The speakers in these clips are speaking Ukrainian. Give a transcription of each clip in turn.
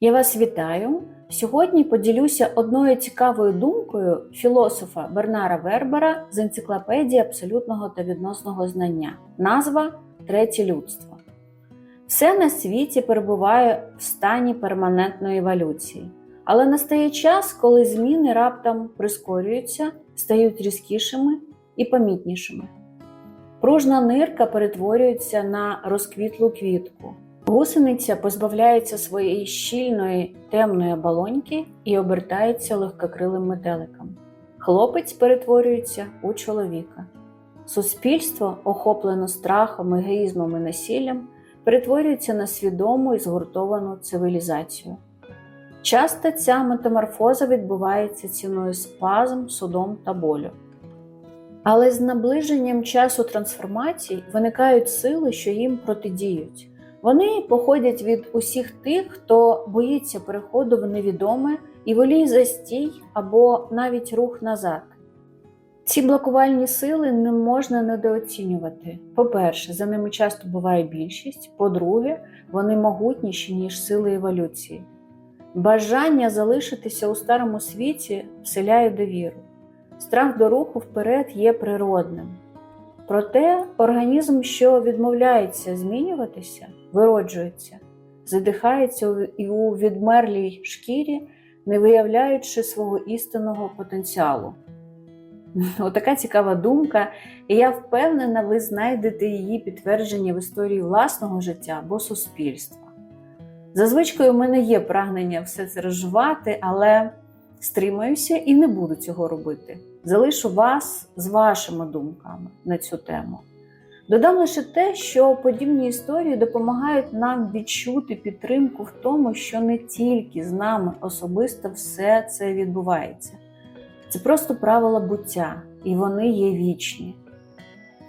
Я вас вітаю. Сьогодні поділюся одною цікавою думкою філософа Бернара Вербера з енциклопедії абсолютного та відносного знання. Назва Третє людство. Все на світі перебуває в стані перманентної еволюції, але настає час, коли зміни раптом прискорюються, стають різкішими і помітнішими. Пружна нирка перетворюється на розквітлу квітку. Гусениця позбавляється своєї щільної темної оболоньки і обертається легкокрилим метеликом. Хлопець перетворюється у чоловіка. Суспільство, охоплено страхом, егоїзмом і насиллям, перетворюється на свідому і згуртовану цивілізацію. Часто ця метаморфоза відбувається ціною спазм, судом та болю. Але з наближенням часу трансформацій виникають сили, що їм протидіють. Вони походять від усіх тих, хто боїться переходу в невідоме і воліє застій або навіть рух назад. Ці блокувальні сили не можна недооцінювати. По-перше, за ними часто буває більшість, по-друге, вони могутніші, ніж сили еволюції. Бажання залишитися у старому світі вселяє довіру. Страх до руху вперед є природним. Проте організм, що відмовляється змінюватися, вироджується, задихається і у відмерлій шкірі, не виявляючи свого істинного потенціалу. Отака цікава думка, і я впевнена, ви знайдете її підтвердження в історії власного життя або суспільства. Зазвичай у мене є прагнення все це розживати, але стримаюся і не буду цього робити. Залишу вас з вашими думками на цю тему. Додам лише те, що подібні історії допомагають нам відчути підтримку в тому, що не тільки з нами особисто все це відбувається. Це просто правила буття, і вони є вічні.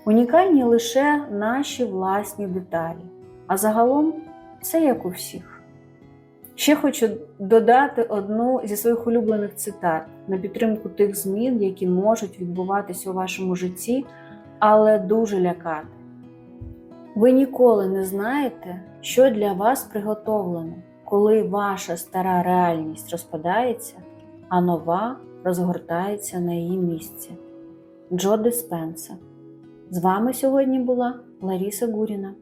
Унікальні лише наші власні деталі, а загалом все як у всіх. Ще хочу додати одну зі своїх улюблених цитат на підтримку тих змін, які можуть відбуватися у вашому житті, але дуже лякати. Ви ніколи не знаєте, що для вас приготовлено, коли ваша стара реальність розпадається, а нова розгортається на її місці. Джо Диспенса. З вами сьогодні була Ларіса Гуріна.